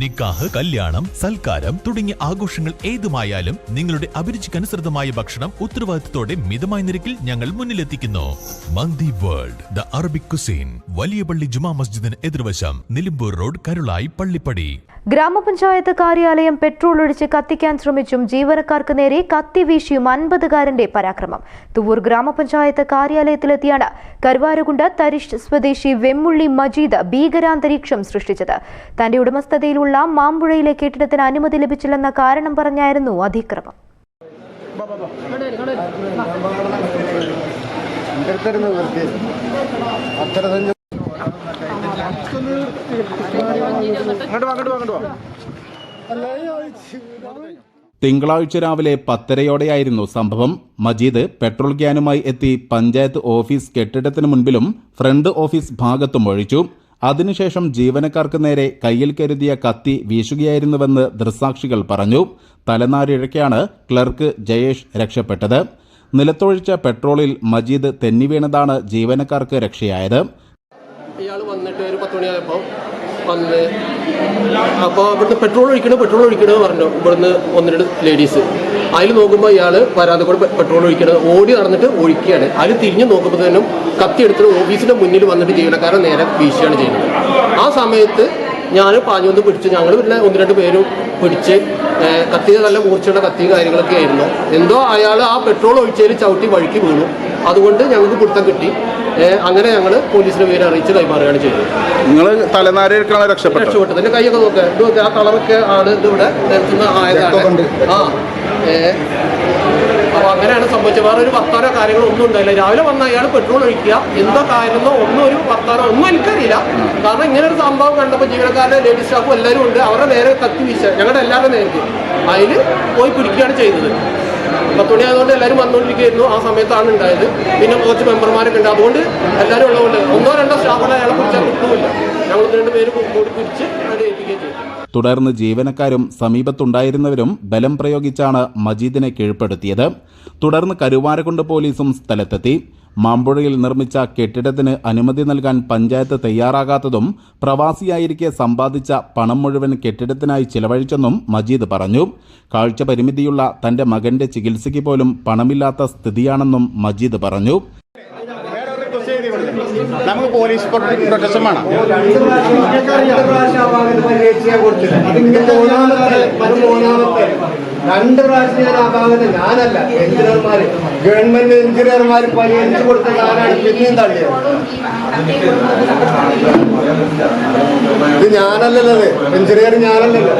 നിക്കാഹ് കല്യാണം സൽക്കാരം തുടങ്ങിയ ആഘോഷങ്ങൾ ഏതുമായാലും നിങ്ങളുടെ അഭിരുചിക്കനുസൃതമായ ഭക്ഷണം ഉത്തരവാദിത്തത്തോടെ മിതമായ നിരക്കിൽ ഞങ്ങൾ മുന്നിലെത്തിക്കുന്നു. Mandi world the Arabic cuisine വലിയ പള്ളി ജുമാ മസ്ജിദിന് എതിർവശം നിലമ്പൂർ റോഡ് കരുളായി പള്ളിപ്പടി. ഗ്രാമപഞ്ചായത്ത് കാര്യാലയം പെട്രോൾ ഒഴിച്ച് കത്തിക്കാൻ ശ്രമിച്ചും ജീവനക്കാർക്ക് നേരെ കത്തി വീശിയും അൻപതുകാരന്റെ പരാക്രമം. തുവൂർ ഗ്രാമപഞ്ചായത്ത് കാര്യാലയത്തിലെത്തിയാണ് കരുവാരുകുണ്ട് തരിഷ് സ്വദേശി വെമ്മുള്ളി മജീദ് ഭീകരാന്തരീക്ഷം സൃഷ്ടിച്ചത്. തന്റെ ഉടമസ്ഥതയിലുള്ള മാമ്പുഴയിലെ കെട്ടിടത്തിന് അനുമതി ലഭിച്ചില്ലെന്ന കാരണം പറഞ്ഞായിരുന്നു അതിക്രമം അത്ര തിങ്കളാഴ്ച രാവിലെ പത്തരയോടെയായിരുന്നു സംഭവം. മജീദ് പെട്രോൾ ക്യാനുമായി എത്തി പഞ്ചായത്ത് ഓഫീസ് കെട്ടിടത്തിന് മുൻപിലും ഫ്രണ്ട് ഓഫീസ് ഭാഗത്തും ഒഴിച്ചു. അതിനുശേഷം ജീവനക്കാർക്ക് നേരെ കയ്യിൽ കരുതിയ കത്തി വീശുകയായിരുന്നുവെന്ന് ദൃസാക്ഷികൾ പറഞ്ഞു. തലനാരിഴയ്ക്കാണ് ക്ലർക്ക് ജയേഷ് രക്ഷപ്പെട്ടത്. നിലത്തൊഴിച്ച പെട്രോളിൽ മജീദ് തെന്നിവീണതാണ് ജീവനക്കാർക്ക് രക്ഷയായത് ഇയാൾ വന്നിട്ട് ഒരു പത്ത് മണിയായപ്പോൾ വന്ന് അപ്പോൾ ഇവിടുന്ന് പെട്രോൾ ഒഴിക്കണോ പെട്രോൾ ഒഴിക്കണോ? പറഞ്ഞു. ഇവിടുന്ന് ഒന്ന് രണ്ട് ലേഡീസ് അതിൽ നോക്കുമ്പോൾ ഇയാൾ വരാതെ കൂടെ പെട്രോൾ ഒഴിക്കണത് ഓടി നടന്നിട്ട് ഒഴിക്കുകയാണ്. അതിൽ തിരിഞ്ഞ് തന്നെ കത്തി എടുത്തിട്ട് ഓഫീസിന്റെ മുന്നിൽ വന്നിട്ട് ജീവനക്കാരൻ നേരെ വീശുകയാണ് ചെയ്യുന്നത്. ആ സമയത്ത് ഞാൻ പാഞ്ഞു വന്ന് പിടിച്ച് ഞങ്ങൾ പിന്നെ ഒന്ന് രണ്ട് പേരും പിടിച്ച് കത്തി നല്ല മൂർച്ചയുള്ള കത്തി കാര്യങ്ങളൊക്കെ ആയിരുന്നു. എന്തോ അയാൾ ആ പെട്രോൾ ഒഴിച്ചതിൽ ചവിട്ടി വഴുക്കി വീണു. അതുകൊണ്ട് ഞങ്ങൾക്ക് പിടുത്തം കിട്ടി. അങ്ങനെ ഞങ്ങൾ പോലീസിനെ വിവരം അറിയിച്ച് കൈമാറുകയാണ് ചെയ്തത്. നിങ്ങൾ തലനാരിഴക്കാണ് രക്ഷപ്പെട്ടത്? രക്ഷപ്പെട്ടത്. എന്റെ കൈയൊക്കെ നോക്കുക ഇത് നോക്കുക ആ കളറൊക്കെ ആണ് ഇതിവിടെ ആയതാണ് ആ അപ്പോൾ അപ്പൊ അങ്ങനെയാണ് സംഭവിച്ചത്. വേറെ ഒരു വർത്താനോ കാര്യങ്ങളോ ഒന്നും ഉണ്ടായില്ല. രാവിലെ വന്ന അയാൾ പെട്രോൾ ഒഴിക്കുക. എന്തോ കാര്യമോ ഒന്നും ഒരു വർത്താനോ ഒന്നും എനിക്കറിയില്ല. കാരണം ഇങ്ങനെ ഒരു സംഭവം കണ്ടപ്പോൾ ജീവനക്കാരുടെ ലേഡീസ് സ്റ്റാഫും എല്ലാവരും ഉണ്ട്. അവരുടെ നേരെ കത്തി വീശ ഞങ്ങളുടെ എല്ലാവരുടെ നേരത്തെ അതിൽ പോയി പിടിക്കുകയാണ് ചെയ്തത്. പത്തുമണി ആയതുകൊണ്ട് എല്ലാവരും വന്നുകൊണ്ടിരിക്കുകയായിരുന്നു. ആ സമയത്താണ് ഉണ്ടായത്. പിന്നെ കുറച്ച് മെമ്പർമാരൊക്കെ ഉണ്ട്. അതുകൊണ്ട് എല്ലാവരും ഉള്ളതുകൊണ്ട് ഒന്നോ രണ്ടോ സ്റ്റാഫുകളെ അയാളെ പിടിച്ചാൽ കിട്ടുമില്ല ഞങ്ങൾ രണ്ട് പേര് കൂടി പിടിച്ച് അവിടെ ചെയ്തു. തുടർന്ന് ജീവനക്കാരും സമീപത്തുണ്ടായിരുന്നവരും ബലം പ്രയോഗിച്ചാണ് മജീദിനെ കീഴ്പ്പെടുത്തിയത്. തുടർന്ന് കരുവാരക്കുണ്ട് പോലീസും സ്ഥലത്തെത്തി. മാമ്പുഴയിൽ നിർമ്മിച്ച കെട്ടിടത്തിന് അനുമതി നൽകാൻ പഞ്ചായത്ത് തയ്യാറാകാത്തതും പ്രവാസിയായിരിക്കെ സമ്പാദിച്ച പണം മുഴുവൻ കെട്ടിടത്തിനായി ചിലവഴിച്ചെന്നും മജീദ് പറഞ്ഞു. കാഴ്ച പരിമിതിയുള്ള തന്റെ മകന്റെ ചികിത്സയ്ക്ക് പോലും പണമില്ലാത്ത സ്ഥിതിയാണെന്നും മജീദ് പറഞ്ഞു. നമുക്ക് പോലീസ് പ്രൊട്ടക്ഷൻ വേണം. രണ്ട് പ്രാവശ്യം ഞാൻ ഭാഗത്ത് ഞാനല്ല എഞ്ചിനീയർമാര്. ഗവൺമെന്റ് എഞ്ചിനീയർമാർ പരിഹരിച്ചു കൊടുത്ത ഞാനാണ് പിന്നെയും തള്ളിയത്. ഇത് ഞാനല്ലല്ലോ എഞ്ചിനീയർ ഞാനല്ലല്ലോ.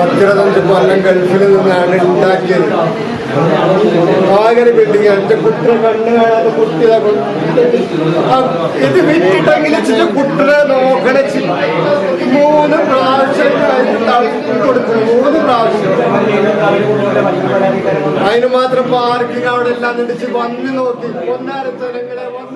പത്തിരുപത്തഞ്ച് കൊല്ലം ഗൾഫിൽ നിന്നാണ് ഉണ്ടാക്കിയത്. ആകെ ബിൽഡിംഗ് എന്റെ കുട്ടി കണ്ണു കാണാതെ കുട്ടി ഇതാ വിറ്റിട്ടെങ്കിൽ ചില കുട്ടിയെ നോക്കണേ. മൂന്ന് പ്രാവശ്യം കൊടുക്കും മൂന്ന് പ്രാവശ്യം. അതിന് മാത്രം പാർക്കിംഗ് അവിടെ എല്ലാം നിന്നിച്ച് വന്ന് നോക്കി. വന്ന് നോക്കി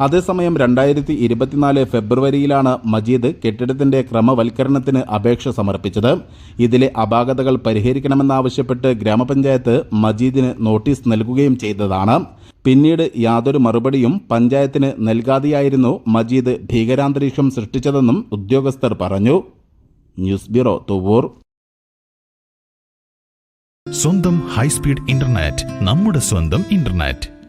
അതേസമയം രണ്ടായിരത്തി ഇരുപത്തിനാല് ഫെബ്രുവരിയിലാണ് മജീദ് കെട്ടിടത്തിന്റെ ക്രമവൽക്കരണത്തിന് അപേക്ഷ സമർപ്പിച്ചത്. ഇതിലെ അപാകതകൾ പരിഹരിക്കണമെന്നാവശ്യപ്പെട്ട് ഗ്രാമപഞ്ചായത്ത് മജീദിന് നോട്ടീസ് നൽകുകയും ചെയ്തതാണ്. പിന്നീട് യാതൊരു മറുപടിയും പഞ്ചായത്തിന് നൽകാതെയായിരുന്നു മജീദ് ഭീകരാന്തരീക്ഷം സൃഷ്ടിച്ചതെന്നും ഉദ്യോഗസ്ഥർ പറഞ്ഞു. News bureau Thuvvur. സ്വന്തം ഹൈസ്പീഡ് ഇന്റർനെറ്റ് നമ്മുടെ സ്വന്തം ഇന്റർനെറ്റ്.